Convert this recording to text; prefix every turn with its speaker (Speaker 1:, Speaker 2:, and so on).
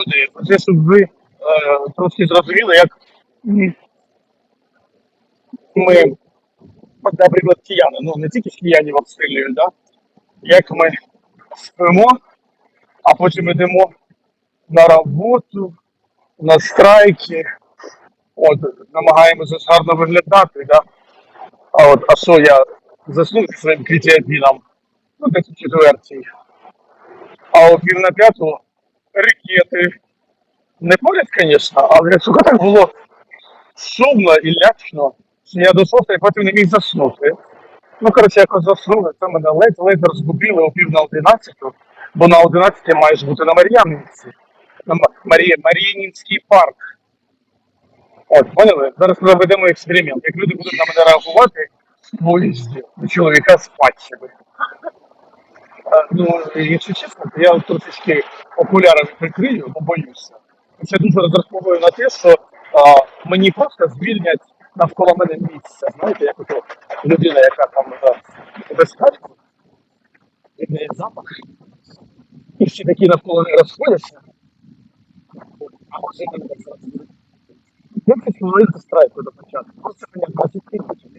Speaker 1: люди, це щоб ви е, трошки зрозуміли, як ми, наприклад, кияни, ну не тільки киянів обстрілюють, да? як ми спимо, а потім йдемо на роботу, на страйки, от, намагаємося гарно виглядати, да? а от, а що я заснув своїм критіатином, ну десь у четвертій, а о пів на п'яту ракети. Не поряд, звісно, але сука так було шумно і лячно, я до шостої потім не міг заснути. Ну, коротше, якось заснули, це мене ледь-ледь розбудили о пів на одинадцяту, бо на одинадцятій маєш бути на Мар'янівці. На Ма- Марія, Мар'янівський парк. От, поняли? Зараз проведемо експеримент. Як люди будуть на мене реагувати в поїзді, у чоловіка. Е, Ну, якщо чесно, то я трошечки окуляри прикрию, бо боюся. Це дуже розраховую на те, що а, мені просто звільнять навколо мене місця. Знаєте, як ото людина, яка там е, без качку, від неї запах, і всі такі навколо не розходяться. А може мене так зараз. 10 хвилин страйку до початку. Просто мені 20 тисяч.